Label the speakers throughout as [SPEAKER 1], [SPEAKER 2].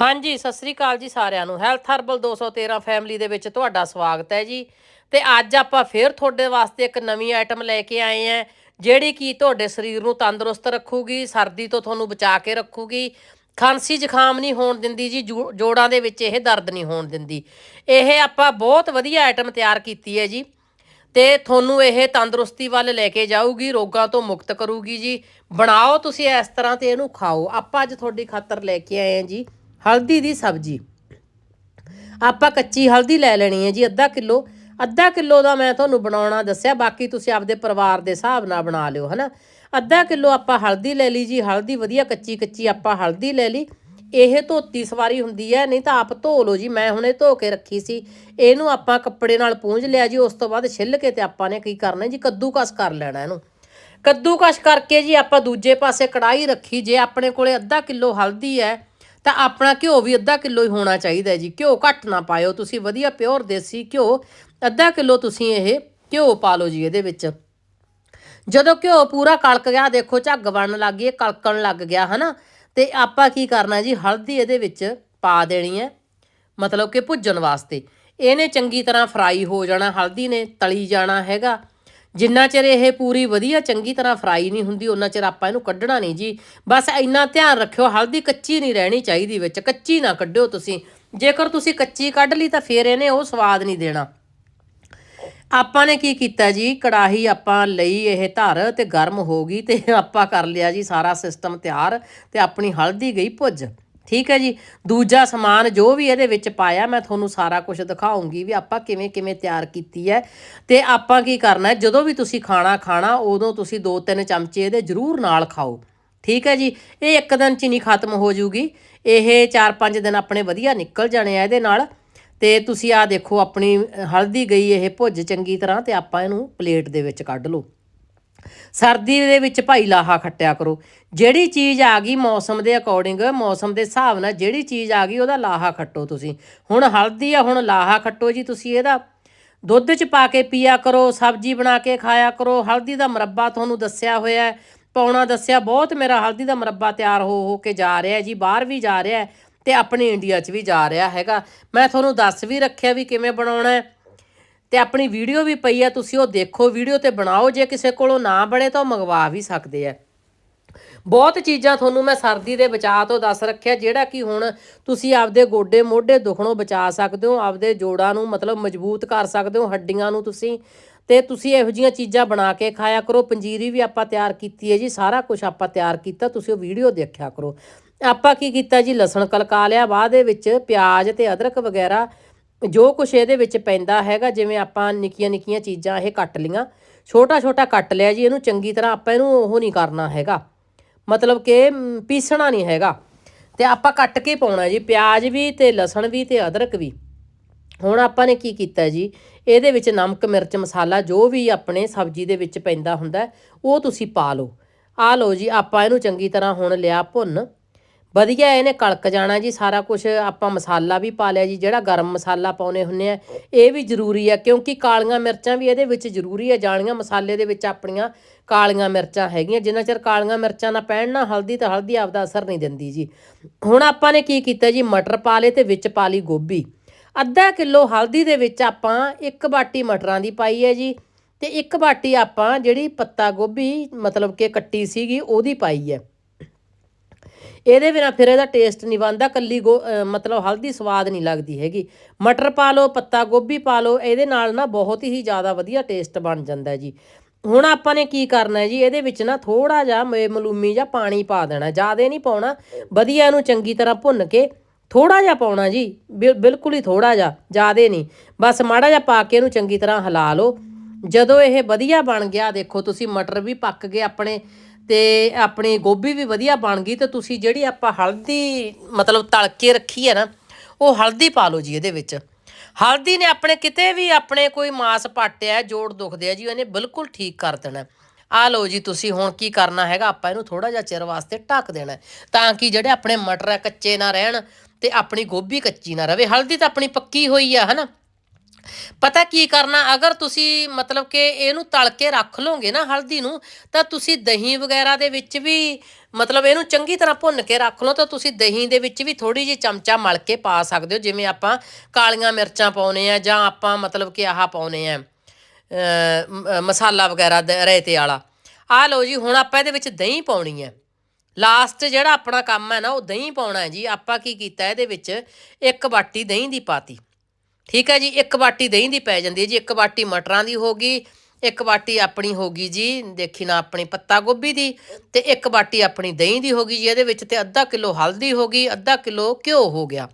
[SPEAKER 1] ਹਾਂਜੀ, ਸਤਿ ਸ੍ਰੀ ਅਕਾਲ ਜੀ ਸਾਰਿਆਂ ਨੂੰ। ਹੈਲਥ ਹਰਬਲ 213 ਫੈਮਿਲੀ ਦੇ ਵਿੱਚ ਤੁਹਾਡਾ ਸਵਾਗਤ ਹੈ ਜੀ। ਤੇ ਅੱਜ ਆਪਾਂ ਫੇਰ ਤੁਹਾਡੇ ਵਾਸਤੇ ਇੱਕ ਨਵੀਂ ਆਈਟਮ ਲੈ ਕੇ ਆਏ ਆਂ ਜਿਹੜੀ ਕਿ ਤੁਹਾਡੇ ਸਰੀਰ ਨੂੰ ਤੰਦਰੁਸਤ ਰੱਖੂਗੀ, ਸਰਦੀ ਤੋਂ ਤੁਹਾਨੂੰ ਬਚਾ ਕੇ ਰੱਖੂਗੀ। ਖਾਂਸੀ ਜ਼ੁਕਾਮ ਨਹੀਂ ਹੋਣ ਦਿੰਦੀ ਜੀ, ਜੋ- ਜੋੜਾਂ ਦੇ ਵਿੱਚ ਇਹ ਦਰਦ ਨਹੀਂ ਹੋਣ ਦਿੰਦੀ। ਇਹ ਆਪਾਂ ਬਹੁਤ ਵਧੀਆ ਆਈਟਮ ਤਿਆਰ ਕੀਤੀ ਹੈ ਜੀ। ਤੇ ਤੁਹਾਨੂੰ ਇਹ ਤੰਦਰੁਸਤੀ ਵੱਲ ਲੈ ਕੇ ਜਾਊਗੀ, ਰੋਗਾਂ ਤੋਂ ਮੁਕਤ ਕਰੂਗੀ ਜੀ। ਬਣਾਓ ਤੁਸੀਂ ਇਸ ਤਰ੍ਹਾਂ ਤੇ ਇਹਨੂੰ ਖਾਓ। ਆਪਾਂ ਅੱਜ ਤੁਹਾਡੀ ਖਾਤਰ ਲੈ ਕੇ ਆਏ ਹਾਂ ਜੀ। ਹਲਦੀ ਦੀ ਸਬਜ਼ੀ। ਆਪਾਂ ਕੱਚੀ ਹਲਦੀ ਲੈ ਲੈਣੀ ਹੈ ਜੀ, ਅੱਧਾ ਕਿਲੋ। ਅੱਧਾ ਕਿਲੋ ਦਾ ਮੈਂ ਤੁਹਾਨੂੰ ਬਣਾਉਣਾ ਦੱਸਿਆ, ਬਾਕੀ ਤੁਸੀਂ ਆਪਦੇ ਪਰਿਵਾਰ ਦੇ ਹਿਸਾਬ ਨਾਲ ਬਣਾ ਲਿਓ, ਹਨਾ। ਅੱਧਾ ਕਿਲੋ ਆਪਾਂ ਹਲਦੀ ਲੈ ਲਈ ਜੀ, ਹਲਦੀ ਵਧੀਆ ਕੱਚੀ ਕੱਚੀ ਆਪਾਂ ਹਲਦੀ ਲੈ ਲਈ। ਇਹ ਧੋਤੀ ਸਵਾਰੀ ਹੁੰਦੀ ਹੈ, ਨਹੀਂ ਤਾਂ ਆਪ ਧੋ ਲਓ ਜੀ, ਮੈਂ ਹੁਣੇ ਧੋ ਕੇ ਰੱਖੀ ਸੀ। ਇਹਨੂੰ ਆਪਾਂ ਕੱਪੜੇ ਨਾਲ ਪੂੰਝ ਲਿਆ ਜੀ, ਉਸ ਤੋਂ ਬਾਅਦ ਛਿੱਲ ਕੇ ਤੇ ਆਪਾਂ ਨੇ ਕੀ ਕਰਨਾ ਜੀ, ਕੱਦੂਕਸ ਕਰ ਲੈਣਾ ਇਹਨੂੰ। ਕੱਦੂਕਸ ਕਰਕੇ ਜੀ ਆਪਾਂ ਦੂਜੇ ਪਾਸੇ ਕੜਾਈ ਰੱਖੀ, ਜੇ ਆਪਣੇ ਕੋਲੇ ਅੱਧਾ ਕਿਲੋ ਹਲਦੀ ਹੈ ਤਾਂ ਆਪਣਾ ਘਿਓ ਵੀ ਅੱਧਾ ਕਿਲੋ ਹੀ ਹੋਣਾ ਚਾਹੀਦਾ ਜੀ। ਘਿਓ ਘੱਟ ਨਾ ਪਾਇਓ। ਤੁਸੀਂ ਵਧੀਆ ਪਿਓਰ ਦੇਸੀ ਘਿਓ, ਅੱਧਾ ਕਿਲੋ ਤੁਸੀਂ ਇਹ ਘਿਓ ਪਾ ਲਓ ਜੀ ਇਹਦੇ ਵਿੱਚ। ਜਦੋਂ ਘਿਓ ਪੂਰਾ ਕਲਕ ਗਿਆ, ਦੇਖੋ ਝੱਗ ਬਣਨ ਲੱਗ ਗਈ, ਇਹ ਕਲਕਣ ਲੱਗ ਗਿਆ, ਹਨਾ? ਤੇ ਆਪਾਂ ਕੀ ਕਰਨਾ ਜੀ, ਹਲਦੀ ਇਹਦੇ ਵਿੱਚ ਪਾ ਦੇਣੀ ਹੈ, ਮਤਲਬ ਕਿ ਭੁੱਜਣ ਵਾਸਤੇ। ਇਹਨੇ ਚੰਗੀ ਤਰ੍ਹਾਂ ਫਰਾਈ ਹੋ ਜਾਣਾ, ਹਲਦੀ ਨੇ ਤਲੀ ਜਾਣਾ ਹੈਗਾ। ਜਿੰਨਾ ਚਿਰ ਇਹ ਪੂਰੀ ਵਧੀਆ ਚੰਗੀ ਤਰ੍ਹਾਂ ਫਰਾਈ ਨਹੀਂ ਹੁੰਦੀ ਉਹਨਾਂ ਚਿਰ ਆਪਾਂ ਇਹਨੂੰ ਕੱਢਣਾ ਨਹੀਂ ਜੀ। ਬਸ ਇੰਨਾ ਧਿਆਨ ਰੱਖਿਓ, ਹਲਦੀ ਕੱਚੀ ਨਹੀਂ ਰਹਿਣੀ ਚਾਹੀਦੀ ਵਿੱਚ, ਕੱਚੀ ਨਾ ਕੱਢਿਓ ਤੁਸੀਂ। ਜੇਕਰ ਤੁਸੀਂ ਕੱਚੀ ਕੱਢ ਲਈ ਤਾਂ ਫਿਰ ਇਹਨੇ ਉਹ ਸਵਾਦ ਨਹੀਂ ਦੇਣਾ। ਆਪਾਂ ਨੇ ਕੀ ਕੀਤਾ ਜੀ, ਕੜਾਹੀ ਆਪਾਂ ਲਈ ਇਹ ਧਰ ਤੇ ਗਰਮ ਹੋ ਗਈ ਤੇ ਆਪਾਂ ਕਰ ਲਿਆ ਜੀ ਸਾਰਾ ਸਿਸਟਮ ਤਿਆਰ ਤੇ ਆਪਣੀ ਹਲਦੀ ਗਈ ਭੁੱਜ। ਠੀਕ ਹੈ ਜੀ। ਦੂਜਾ ਸਮਾਨ ਜੋ ਵੀ ਇਹਦੇ ਵਿੱਚ ਪਾਇਆ, ਮੈਂ ਤੁਹਾਨੂੰ ਸਾਰਾ ਕੁਝ ਦਿਖਾਉਂਗੀ ਵੀ ਆਪਾਂ ਕਿਵੇਂ ਕਿਵੇਂ ਤਿਆਰ ਕੀਤੀ ਹੈ। ਤੇ ਆਪਾਂ ਕੀ ਕਰਨਾ ਜਦੋਂ ਵੀ ਤੁਸੀਂ ਖਾਣਾ ਖਾਣਾ, ਉਦੋਂ ਤੁਸੀਂ 2-3 ਚਮਚੇ ਇਹਦੇ ਜ਼ਰੂਰ ਨਾਲ ਖਾਓ। ਠੀਕ ਹੈ ਜੀ। ਇਹ ਇੱਕ ਦਿਨ ਚ ਨਹੀਂ ਖਤਮ ਹੋ ਜੂਗੀ। ਇਹ 4-5 ਦਿਨ ਆਪਣੇ ਵਧੀਆ ਨਿਕਲ ਜਾਣੇ ਆ ਇਹਦੇ ਨਾਲ। ਤੇ ਤੁਸੀਂ ਆ ਦੇਖੋ, ਆਪਣੀ ਹਲਦੀ ਗਈ ਇਹ ਭੁੱਜ ਚੰਗੀ ਤਰ੍ਹਾਂ ਤੇ ਆਪਾਂ ਇਹਨੂੰ ਪਲੇਟ ਦੇ ਵਿੱਚ ਕੱਢ ਲਓ। ਸਰਦੀ ਦੇ ਵਿੱਚ ਭਾਈ ਲਾਹਾ ਖੱਟਿਆ ਕਰੋ। ਜਿਹੜੀ ਚੀਜ਼ ਆ ਗਈ ਮੌਸਮ ਦੇ ਅਕੋਰਡਿੰਗ ਮੌਸਮ ਦੇ ਹਿਸਾਬ ਨਾਲ ਜਿਹੜੀ ਚੀਜ਼ ਆ ਗਈ ਉਹਦਾ ਲਾਹਾ ਖੱਟੋ ਤੁਸੀਂ। ਹੁਣ ਹਲਦੀ ਆ, ਹੁਣ ਲਾਹਾ ਖੱਟੋ ਜੀ ਤੁਸੀਂ ਇਹਦਾ। ਦੁੱਧ 'ਚ ਪਾ ਕੇ ਪੀਆ ਕਰੋ, ਸਬਜ਼ੀ ਬਣਾ ਕੇ ਖਾਇਆ ਕਰੋ। ਹਲਦੀ ਦਾ ਮੁਰੱਬਾ ਤੁਹਾਨੂੰ ਦੱਸਿਆ ਹੋਇਆ ਪਾਉਣਾ ਦੱਸਿਆ। ਬਹੁਤ ਮੇਰਾ ਹਲਦੀ ਦਾ ਮੁਰੱਬਾ ਤਿਆਰ ਹੋ ਹੋ ਕੇ ਜਾ ਰਿਹਾ ਜੀ, ਬਾਹਰ ਵੀ ਜਾ ਰਿਹਾ ਹੈ ਤੇ ਆਪਣੇ ਇੰਡੀਆ 'ਚ ਵੀ ਜਾ ਰਿਹਾ ਹੈਗਾ। ਮੈਂ ਤੁਹਾਨੂੰ ਦੱਸ ਵੀ ਰੱਖਿਆ ਵੀ ਕਿਵੇਂ ਬਣਾਉਣਾ ਹੈ। ਤੇ ਆਪਣੀ ਵੀਡੀਓ ਵੀ ਪਈ ਆ, ਤੁਸੀਂ ਉਹ ਦੇਖੋ, ਵੀਡੀਓ ਤੇ ਬਣਾਓ, ਜੇ ਕਿਸੇ ਕੋਲੋਂ ਨਾ ਬਣੇ ਤਾਂ ਉਹ ਮੰਗਵਾ ਵੀ ਸਕਦੇ ਆ। ਬਹੁਤ ਚੀਜ਼ਾਂ ਤੁਹਾਨੂੰ ਮੈਂ ਸਰਦੀ ਦੇ ਬਚਾਅ ਤੋਂ ਦੱਸ ਰੱਖਿਆ, ਜਿਹੜਾ ਕਿ ਹੁਣ ਤੁਸੀਂ ਆਪਦੇ ਗੋਡੇ ਮੋਢੇ ਦੁਖਣੋਂ ਬਚਾ ਸਕਦੇ ਹੋ, ਆਪਦੇ ਜੋੜਾਂ ਨੂੰ ਮਤਲਬ ਮਜ਼ਬੂਤ ਕਰ ਸਕਦੇ ਹੋ, ਹੱਡੀਆਂ ਨੂੰ ਤੁਸੀਂ, ਤੇ ਤੁਸੀਂ ਇਹੋ ਜੀਆਂ ਚੀਜ਼ਾਂ ਬਣਾ ਕੇ ਖਾਇਆ ਕਰੋ। ਪੰਜੀਰੀ ਵੀ ਆਪਾਂ ਤਿਆਰ ਕੀਤੀ ਹੈ ਜੀ, ਸਾਰਾ ਕੁਝ ਆਪਾਂ ਤਿਆਰ ਕੀਤਾ, ਤੁਸੀਂ ਉਹ ਵੀਡੀਓ ਦੇਖਿਆ ਕਰੋ। ਆਪਾਂ ਕੀ ਕੀਤਾ ਜੀ, ਲਸਣ ਕਲਕਾ ਲਿਆ, ਬਾਅਦ ਦੇ ਵਿੱਚ ਪਿਆਜ਼ ਤੇ ਅਦਰਕ ਵਗੈਰਾ ਜੋ ਕੁਛ ਇਹਦੇ ਵਿੱਚ ਪੈਂਦਾ ਹੈਗਾ, ਜਿਵੇਂ ਆਪਾਂ ਨਿੱਕੀਆਂ ਨਿੱਕੀਆਂ ਚੀਜ਼ਾਂ ਇਹ ਕੱਟ ਲੀਆਂ, ਛੋਟਾ ਛੋਟਾ ਕੱਟ ਲਿਆ ਜੀ, ਇਹਨੂੰ ਚੰਗੀ ਤਰ੍ਹਾਂ ਆਪਾਂ ਇਹਨੂੰ ਉਹ ਨਹੀਂ ਕਰਨਾ ਹੈਗਾ। ਮਤਲਬ ਕਿ ਪੀਸਣਾ ਨਹੀਂ ਹੈਗਾ। ਤੇ ਆਪਾਂ ਕੱਟ ਕੇ ਪਾਉਣਾ ਜੀ, ਪਿਆਜ਼ ਵੀ ਤੇ ਲਸਣ ਵੀ ਤੇ ਅਦਰਕ ਵੀ। ਹੁਣ ਆਪਾਂ ਨੇ ਕੀ ਕੀਤਾ ਜੀ, ਇਹਦੇ ਵਿੱਚ ਨਮਕ, ਮਿਰਚ, ਮਸਾਲਾ ਜੋ ਵੀ ਆਪਣੇ ਸਬਜ਼ੀ ਦੇ ਵਿੱਚ ਪੈਂਦਾ ਹੁੰਦਾ, ਉਹ ਤੁਸੀਂ ਪਾ ਲਓ। ਆ ਲਓ ਜੀ, ਆਪਾਂ ਇਹਨੂੰ ਚੰਗੀ ਤਰ੍ਹਾਂ ਹੁਣ ਲਿਆ ਭੁੰਨ। ਵਧੀਆ, ਇਹਨੇ ਕਲਕ ਜਾਣਾ ਜੀ, ਸਾਰਾ ਕੁਝ ਆਪਾਂ ਮਸਾਲਾ ਵੀ ਪਾ ਲਿਆ ਜੀ, ਜਿਹੜਾ ਗਰਮ ਮਸਾਲਾ ਪਾਉਨੇ ਹੁੰਨੇ ਆ, ਇਹ ਵੀ ਜ਼ਰੂਰੀ ਹੈ ਕਿਉਂਕਿ ਕਾਲੀਆਂ ਮਿਰਚਾਂ ਵੀ ਇਹਦੇ ਵਿੱਚ ਜ਼ਰੂਰੀ ਹੈ ਜਾਣੀਆਂ ਮਸਾਲੇ ਦੇ ਵਿੱਚ ਆਪਣੀਆਂ ਕਾਲੀਆਂ ਮਿਰਚਾਂ ਹੈਗੀਆਂ, ਜਿੰਨਾ ਚਿਰ ਕਾਲੀਆਂ ਮਿਰਚਾਂ ਨਾ ਪੈਣ, ਨਾ ਹਲਦੀ, ਤਾਂ ਹਲਦੀ ਆਪਦਾ ਅਸਰ ਨਹੀਂ ਦਿੰਦੀ ਜੀ। ਹੁਣ ਆਪਾਂ ਨੇ ਕੀ ਕੀਤਾ ਜੀ, ਮਟਰ ਪਾ ਲਏ ਤੇ ਵਿੱਚ ਪਾ ਲਈ ਗੋਭੀ। ਅੱਧਾ ਕਿਲੋ ਹਲਦੀ ਦੇ ਵਿੱਚ ਆਪਾਂ ਇੱਕ ਬਾਟੀ ਮਟਰਾਂ ਦੀ ਪਾਈ ਹੈ ਜੀ, ਤੇ ਇੱਕ ਬਾਟੀ ਆਪਾਂ ਜਿਹੜੀ ਪੱਤਾ ਗੋਭੀ, ਮਤਲਬ ਕਿ ਕੱਟੀ ਸੀਗੀ, ਉਹਦੀ ਪਾਈ ਹੈ। ਇਹਦੇ ਬਿਨਾ ਫਿਰ ਇਹਦਾ ਟੇਸਟ ਨਹੀਂ ਬਣਦਾ, ਕੱਲੀ ਗੋ ਮਤਲਬ ਹਲਦੀ ਸਵਾਦ ਨਹੀਂ ਲੱਗਦੀ ਹੈਗੀ। ਮਟਰ ਪਾ ਲਓ, ਪੱਤਾ ਗੋਭੀ ਪਾ ਲਓ, ਇਹਦੇ ਨਾਲ ਨਾ ਬਹੁਤ ਹੀ ਜ਼ਿਆਦਾ ਵਧੀਆ ਟੇਸਟ ਬਣ ਜਾਂਦਾ ਜੀ। ਹੁਣ ਆਪਾਂ ਨੇ ਕੀ ਕਰਨਾ ਹੈ ਜੀ, ਇਹਦੇ ਵਿੱਚ ਨਾ ਥੋੜਾ ਜਿਹਾ ਮੇ- ਮਲੂਮੀ ਜਾਂ ਪਾਣੀ ਪਾ ਦੇਣਾ, ਜ਼ਿਆਦਾ ਨਹੀਂ ਪਾਉਣਾ, ਵਧੀਆ ਇਹਨੂੰ ਚੰਗੀ ਤਰ੍ਹਾਂ ਭੁੰਨ ਕੇ ਥੋੜਾ ਜਿਹਾ ਪਾਉਣਾ ਜੀ, ਬਿਲ- ਬਿਲਕੁਲ ਹੀ ਥੋੜਾ ਜਿਹਾ, ਜ਼ਿਆਦਾ ਨਹੀਂ। ਬਸ ਮਾੜਾ ਜਿਹਾ ਪਾ ਕੇ ਇਹਨੂੰ ਚੰਗੀ ਤਰ੍ਹਾਂ ਹਿਲਾ ਲਓ। ਜਦੋਂ ਇਹ ਵਧੀਆ ਬਣ ਗਿਆ, ਦੇਖੋ ਤੁਸੀਂ ਮਟਰ ਵੀ ਪੱਕ ਗਏ ਆਪਣੇ ਤੇ ਆਪਣੀ ਗੋਭੀ ਵੀ ਵਧੀਆ ਬਣ ਗਈ ਤੇ ਤੁਸੀਂ ਜਿਹੜੀ ਆਪਾਂ ਹਲਦੀ ਮਤਲਬ ਤਲ ਕੇ ਰੱਖੀ ਹੈ ਨਾ, ਉਹ ਹਲਦੀ ਪਾ ਲਓ ਜੀ ਇਹਦੇ ਵਿੱਚ। ਹਲਦੀ ਨੇ ਆਪਣੇ ਕਿਤੇ ਵੀ ਆਪਣੇ ਕੋਈ ਮਾਸ ਪਾਟਿਆ, ਜੋੜ ਦੁਖਦੇ ਆ ਜੀ ਇਹਨੇ ਬਿਲਕੁਲ ਠੀਕ ਕਰ ਦੇਣਾ। ਆ ਲਓ ਜੀ ਤੁਸੀਂ ਹੁਣ ਕੀ ਕਰਨਾ ਹੈਗਾ, ਆਪਾਂ ਇਹਨੂੰ ਥੋੜਾ ਜਿਹਾ ਚਿਰ ਵਾਸਤੇ ਢੱਕ ਦੇਣਾ ਤਾਂ ਕਿ ਜਿਹੜੇ ਆਪਣੇ ਮਟਰ ਆ, ਕੱਚੇ ਨਾ ਰਹਿਣ ਤੇ ਆਪਣੀ ਗੋਭੀ ਕੱਚੀ ਨਾ ਰਵੇ। ਹਲਦੀ ਤਾਂ ਆਪਣੀ ਪੱਕੀ ਹੋਈ ਆ, ਹਨਾ? ਪਤਾ ਕੀ ਕਰਨਾ, ਅਗਰ ਤੁਸੀਂ ਮਤਲਬ ਕਿ ਇਹਨੂੰ ਤਲ ਕੇ ਰੱਖ ਲੋਗੇ ਨਾ ਹਲਦੀ ਨੂੰ, ਤਾਂ ਤੁਸੀਂ ਦਹੀਂ ਵਗੈਰਾ ਦੇ ਵਿੱਚ ਵੀ ਮਤਲਬ ਇਹਨੂੰ ਚੰਗੀ ਤਰ੍ਹਾਂ ਭੁੰਨ ਕੇ ਰੱਖ ਲਓ, ਤਾਂ ਤੁਸੀਂ ਦਹੀਂ ਦੇ ਵਿੱਚ ਵੀ ਥੋੜੀ ਜਿਹੀ ਚਮਚਾ ਮਲ ਕੇ ਪਾ ਸਕਦੇ ਹੋ, ਜਿਵੇਂ ਆਪਾਂ ਕਾਲੀਆਂ ਮਿਰਚਾਂ ਪਾਉਨੇ ਆ ਜਾਂ ਆਪਾਂ ਮਤਲਬ ਕਿ ਆਹ ਪਾਉਨੇ ਆ ਮਸਾਲਾ ਵਗੈਰਾ ਦ- ਰਾਇਤੇ ਵਾਲਾ। ਆ ਲਓ ਜੀ, ਹੁਣ ਆਪਾਂ ਇਹਦੇ ਵਿੱਚ ਦਹੀਂ ਪਾਉਣੀ ਹੈ। ਲਾਸਟ ਜਿਹੜਾ ਆਪਣਾ ਕੰਮ ਹੈ ਨਾ, ਉਹ ਦਹੀਂ ਪਾਉਣਾ ਹੈ ਜੀ। ਆਪਾਂ ਕੀ ਕੀਤਾ ਇਹਦੇ ਵਿੱਚ ਇੱਕ ਬਾਟੀ ਦਹੀਂ ਦੀ ਪਾਤੀ। ਠੀਕ ਹੈ ਜੀ, ਇੱਕ ਬਾਟੀ ਦਹੀਂ ਦੀ ਪੈ ਜਾਂਦੀ ਹੈ ਜੀ, ਇੱਕ ਬਾਟੀ ਮਟਰਾਂ ਦੀ ਹੋ ਗਈ, ਇੱਕ ਬਾਟੀ ਆਪਣੀ ਹੋ ਗਈ ਜੀ, ਦੇਖੀ ਨਾ ਆਪਣੀ ਪੱਤਾ ਗੋਭੀ ਦੀ ਤੇ ਇੱਕ ਬਾਟੀ ਆਪਣੀ ਦਹੀਂ ਦੀ ਹੋ ਗਈ ਜੀ, ਇਹਦੇ ਵਿੱਚ ਤੇ ਅੱਧਾ ਕਿਲੋ ਹਲਦੀ ਹੋ ਗਈ, ਅੱਧਾ ਕਿਲੋ ਘਿਓ ਹੋ ਗਿਆ।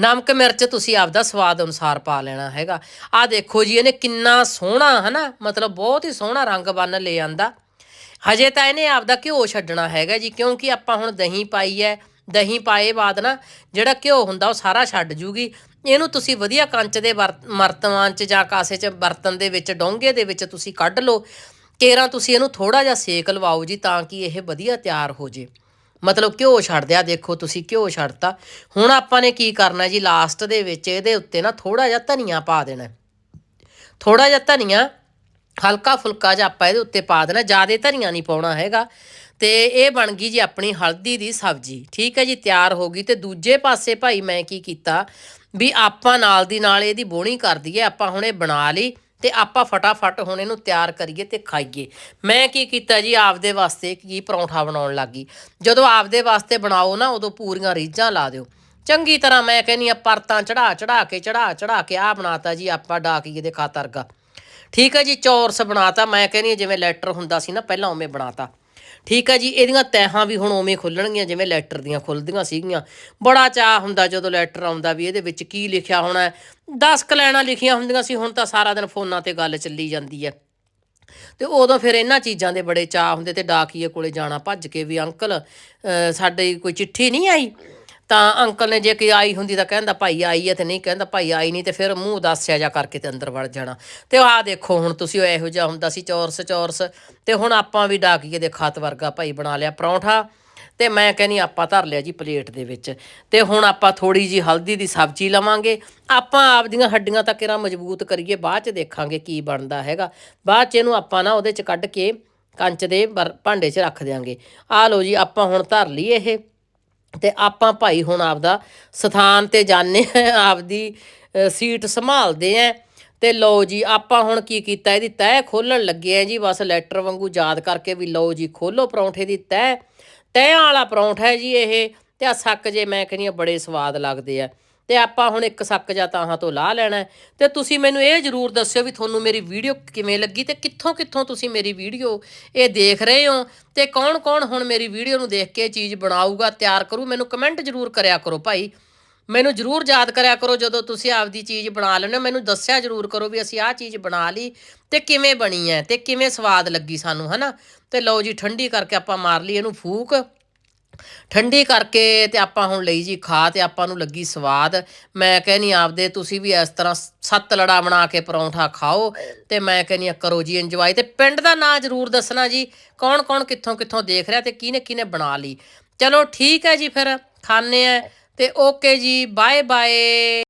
[SPEAKER 1] ਨਮਕ ਮਿਰਚ ਤੁਸੀਂ ਆਪਦਾ ਸਵਾਦ ਅਨੁਸਾਰ ਪਾ ਲੈਣਾ ਹੈਗਾ। ਆ ਦੇਖੋ ਜੀ, ਇਹਨੇ ਕਿੰਨਾ ਸੋਹਣਾ, ਹਨਾ, ਮਤਲਬ ਬਹੁਤ ਹੀ ਸੋਹਣਾ ਰੰਗ ਬੰਨ ਲੈ ਆਂਦਾ। ਹਜੇ ਤਾਂ ਇਹਨੇ ਆਪਦਾ ਘਿਓ ਛੱਡਣਾ ਹੈਗਾ ਜੀ, ਕਿਉਂਕਿ ਆਪਾਂ ਹੁਣ ਦਹੀਂ ਪਾਈ ਹੈ, ਦਹੀਂ ਪਾਏ ਬਾਅਦ ਨਾ, ਜਿਹੜਾ ਘਿਓ ਹੁੰਦਾ ਉਹ ਸਾਰਾ ਛੱਡ ਜੂਗੀ। ਇਹਨੂੰ ਤੁਸੀਂ ਵਧੀਆ ਕੰਚ ਦੇ ਬਰ- ਮਰਤਵਾਨ ਚ ਜਾਂ ਕਾਸੇ ਚ ਬਰਤਨ ਦੇ ਵਿੱਚ, ਡੋਂਗੇ ਦੇ ਵਿੱਚ ਤੁਸੀਂ ਕੱਢ ਲਓ। ਕੇਰਾਂ ਤੁਸੀਂ ਇਹਨੂੰ ਥੋੜਾ ਜਿਹਾ ਸੇਕ ਲਵਾਓ ਜੀ ਤਾਂ ਕਿ ਇਹ ਵਧੀਆ ਤਿਆਰ ਹੋ ਜੇ। ਮਤਲਬ ਘਿਓ ਛੱਡ ਦਿਆ, ਦੇਖੋ ਤੁਸੀਂ ਘਿਓ ਛੱਡਤਾ। ਹੁਣ ਆਪਾਂ ਨੇ ਕੀ ਕਰਨਾ ਜੀ ਲਾਸਟ ਦੇ ਵਿੱਚ ਇਹਦੇ ਉੱਤੇ ਨਾ ਥੋੜਾ ਜਿਹਾ ਧਨੀਆ ਪਾ ਦੇਣਾ। ਹੈ। ਥੋੜਾ ਜਿਹਾ ਧਨੀਆ, ਹਲਕਾ ਫੁਲਕਾ ਜਿਹਾ ਆਪਾਂ ਇਹਦੇ ਉੱਤੇ ਪਾ ਦੇਣਾ, ਜ਼ਿਆਦਾ ਧਨੀਆ ਨਹੀਂ ਪਾਉਣਾ ਹੈਗਾ। ਤੇ ਇਹ ਬਣ ਗਈ ਜੀ ਆਪਣੀ ਹਲਦੀ ਦੀ ਸਬਜ਼ੀ। ਠੀਕ ਹੈ ਜੀ, ਤਿਆਰ ਹੋ ਗਈ। ਤੇ ਦੂਜੇ ਪਾਸੇ ਭਾਈ ਮੈਂ ਕੀ ਕੀਤਾ ਵੀ ਆਪਾਂ ਨਾਲ ਦੀ ਨਾਲ ਇਹਦੀ ਬੋਣੀ ਕਰ ਦਈਏ, ਆਪਾਂ ਹੁਣ ਇਹ ਬਣਾ ਲਈ ਤੇ ਆਪਾਂ ਫਟਾਫਟ ਹੁਣ ਇਹਨੂੰ ਤਿਆਰ ਕਰੀਏ ਤੇ ਖਾਈਏ। ਮੈਂ ਕੀ ਕੀਤਾ ਜੀ, ਆਪਦੇ ਵਾਸਤੇ ਕੀ ਪਰੌਂਠਾ ਬਣਾਉਣ ਲੱਗੀ। ਜਦੋਂ ਆਪਦੇ ਵਾਸਤੇ ਬਣਾਓ ਨਾ, ਉਦੋਂ ਪੂਰੀਆਂ ਰੀਝਾਂ ਲਾ ਦਿਓ। ਚੰਗੀ ਤਰ੍ਹਾਂ ਮੈਂ ਕਹਿੰਨੀ ਆ ਪਰਤਾਂ ਚੜਾ ਚੜਾ ਕੇ ਚੜਾ ਚੜਾ ਕੇ ਆ ਬਣਾਤਾ ਜੀ ਆਪਾਂ ਡਾਕੀਏ ਦੇ ਖਾਤਰਗਾ ਠੀਕ ਹੈ ਜੀ, ਚੌਰਸ ਬਣਾਤਾ। ਮੈਂ ਕਹਿੰਨੀ ਜਿਵੇਂ ਲੈਟਰ ਹੁੰਦਾ ਸੀ ਨਾ, ਪਹਿਲਾਂ ਉਵੇਂ ਬਣਾਤਾ। ਠੀਕ ਹੈ ਜੀ ਇਹਦੀਆਂ ਤੈਹਾਂ ਵੀ ਹੁਣ ਉਵੇਂ ਖੁੱਲਣਗੀਆਂ ਜਿਵੇਂ ਲੈਟਰ ਦੀਆਂ ਖੁੱਲਦੀਆਂ ਸੀਗੀਆਂ। ਬੜਾ ਚਾਹ ਹੁੰਦਾ ਜਦੋਂ ਲੈਟਰ ਆਉਂਦਾ ਵੀ ਇਹਦੇ ਵਿੱਚ ਕੀ ਲਿਖਿਆ ਹੋਣਾ ਹੈ। 10 ਕ ਲਿਖੀਆਂ ਹੁੰਦੀਆਂ ਸੀ ਹੁਣ ਤਾਂ ਸਾਰਾ ਦਿਨ ਫੋਨਾਂ ਤੇ ਗੱਲ ਚੱਲੀ ਜਾਂਦੀ ਹੈ। ਤੇ ਉਦੋਂ ਫਿਰ ਇਹਨਾਂ ਚੀਜ਼ਾਂ ਦੇ ਬੜੇ ਚਾਹ ਹੁੰਦੇ ਤੇ ਡਾਕੀਏ ਕੋਲੇ ਜਾਣਾ ਭੱਜ ਕੇ ਵੀ ਅੰਕਲ ਅ, ਸਾਡੇ ਕੋਈ ਚਿੱਠੀ ਨਹੀਂ ਆਈ? ਤਾਂ ਅੰਕਲ ਨੇ ਜੇ ਕੋਈ ਆਈ ਹੁੰਦੀ ਤਾਂ ਕਹਿੰਦਾ, ਭਾਈ ਆਈ ਹੈ, ਤੇ ਨਹੀਂ ਕਹਿੰਦਾ, ਭਾਈ ਆਈ ਨਹੀਂ, ਤੇ ਫਿਰ ਮੂੰਹ ਦੱਸਿਆ ਜਾ ਕਰਕੇ ਤੇ ਅੰਦਰ ਵੜ ਜਾਣਾ। ਤੇ ਆਹ ਦੇਖੋ, ਹੁਣ ਤੁਸੀਂ ਇਹੋ ਜਿਹਾ ਹੁੰਦਾ ਸੀ, ਚੌਰਸ ਚੌਰਸ। ਤੇ ਹੁਣ ਆਪਾਂ ਵੀ ਡਾਕੀਏ ਦੇ ਖਾਤ ਵਰਗਾ ਭਾਈ ਬਣਾ ਲਿਆ ਪਰੌਂਠਾ। ਤੇ ਮੈਂ ਕਹਿੰਨੀ ਆਪਾਂ ਧਰ ਲਿਆ ਜੀ ਪਲੇਟ ਦੇ ਵਿੱਚ। ਤੇ ਹੁਣ ਆਪਾਂ ਥੋੜੀ ਜੀ ਹਲਦੀ ਦੀ ਸਬਜ਼ੀ ਲਵਾਂਗੇ। ਆਪਾਂ ਆਪਦੀਆਂ ਹੱਡੀਆਂ ਤਾਂ ਕਿਰਾਂ ਮਜ਼ਬੂਤ ਕਰੀਏ, ਬਾਅਦ ਚ ਦੇਖਾਂਗੇ ਕੀ ਬਣਦਾ ਹੈਗਾ। ਬਾਅਦ ਚ ਇਹਨੂੰ ਆਪਾਂ ਨਾ ਉਹਦੇ ਚ ਕੱਢ ਕੇ ਕੰਚ ਦੇ ਬਰ- ਭਾਂਡੇ 'ਚ ਰੱਖ ਦਿਆਂਗੇ। ਆ ਲਓ ਜੀ, ਆਪਾਂ ਹੁਣ ਧਰ ਲਈ ਇਹ। ਤੇ ਆਪਾਂ ਭਾਈ ਹੁਣ ਆਪਦਾ ਸਥਾਨ ਤੇ ਜਾਣੇ ਆਪਦੀ ਸੀਟ ਸੰਭਾਲਦੇ ਆਂ ਤੇ ਲਓ ਜੀ, ਆਪਾਂ ਹੁਣ ਕੀ ਕੀਤਾ, ਇਹਦੀ ਤਹਿ ਖੋਲਣ ਲੱਗੇ ਆ ਜੀ, ਬਸ ਲੈਟਰ ਵਾਂਗੂ ਯਾਦ ਕਰਕੇ ਵੀ ਲਓ ਜੀ ਖੋਲੋ ਪਰੌਂਠੇ ਦੀ ਤਹਿ। ਤਹਿਆਂ ਵਾਲਾ ਪਰੌਂਠਾ ਹੈ ਜੀ ਇਹ, ਤੇ ਆ ਸੱਕ ਜੇ ਮੈਂ ਕਹਿੰਦੀ ਆ ਬੜੇ ਸਵਾਦ ਲੱਗਦੇ ਆ। ਤੇ ਆਪਾਂ ਹੁਣ ਇੱਕ ਸੱਕ ਜਾਂ ਤਾਹਾਂ ਤੋਂ ਲਾ ਲੈਣਾ ਹੈ। ਤੇ ਤੁਸੀਂ ਮੈਨੂੰ ਇਹ ਜਰੂਰ ਦੱਸਿਓ ਵੀ ਤੁਹਾਨੂੰ ਮੇਰੀ ਵੀਡੀਓ ਕਿਵੇਂ ਲੱਗੀ ਤੇ ਕਿੱਥੋਂ ਕਿੱਥੋਂ ਤੁਸੀਂ ਮੇਰੀ ਵੀਡੀਓ ਇਹ ਦੇਖ ਰਹੇ ਹੋ ਤੇ ਕੌਣ ਕੌਣ ਹੁਣ ਮੇਰੀ ਵੀਡੀਓ ਨੂੰ ਦੇਖ ਕੇ ਇਹ ਚੀਜ਼ ਬਣਾਊਗਾ, ਤਿਆਰ ਕਰੂ, ਮੈਨੂੰ ਕਮੈਂਟ ਜਰੂਰ ਕਰਿਆ ਕਰੋ ਭਾਈ। ਮੈਨੂੰ ਜਰੂਰ ਯਾਦ ਕਰਿਆ ਕਰੋ ਜਦੋਂ ਤੁਸੀਂ ਆਪਦੀ ਚੀਜ਼ ਬਣਾ ਲੈਣੇ ਹੋ, ਮੈਨੂੰ ਦੱਸਿਆ ਜਰੂਰ ਕਰੋ ਵੀ ਅਸੀਂ ਆਹ ਚੀਜ਼ ਬਣਾ ਲਈ ਤੇ ਕਿਵੇਂ ਬਣੀ ਹੈ ਤੇ ਕਿਵੇਂ ਸਵਾਦ ਲੱਗੀ ਸਾਨੂੰ, ਹਨਾ? ਤੇ ਲਓ ਜੀ, ਠੰਡੀ ਕਰਕੇ ਆਪਾਂ ਮਾਰ ਲਈ, ਇਹਨੂੰ ਫੂਕ। ਠੰਡੀ ਕਰਕੇ ਤੇ ਆਪਾਂ ਹੁਣ ਲਈ ਜੀ ਖਾ ਤੇ ਆਪਾਂ ਨੂੰ ਲੱਗੀ ਸਵਾਦ। ਮੈਂ ਕਹਿੰਨੀ ਆਪਦੇ ਤੁਸੀਂ ਵੀ ਇਸ ਤਰ੍ਹਾਂ ਸੱਤ ਲੜਾ ਬਣਾ ਕੇ ਪਰੌਂਠਾ ਖਾਓ ਤੇ ਮੈਂ ਕਹਿੰਨੀ ਆ ਕਰੋ ਜੀ ਇੰਜੋਏ ਤੇ ਪਿੰਡ ਦਾ ਨਾਂ ਜ਼ਰੂਰ ਦੱਸਣਾ ਜੀ ਕੌਣ ਕੌਣ ਕਿੱਥੋਂ ਕਿੱਥੋਂ ਦੇਖ ਰਿਹਾ ਤੇ ਕਿਹਨੇ ਕਿਹਨੇ ਬਣਾ ਲਈ। ਚਲੋ ਠੀਕ ਹੈ ਜੀ ਫਿਰ ਖਾਣੇ ਆ ਤੇ ਓਕੇ ਜੀ ਬਾਏ ਬਾਏ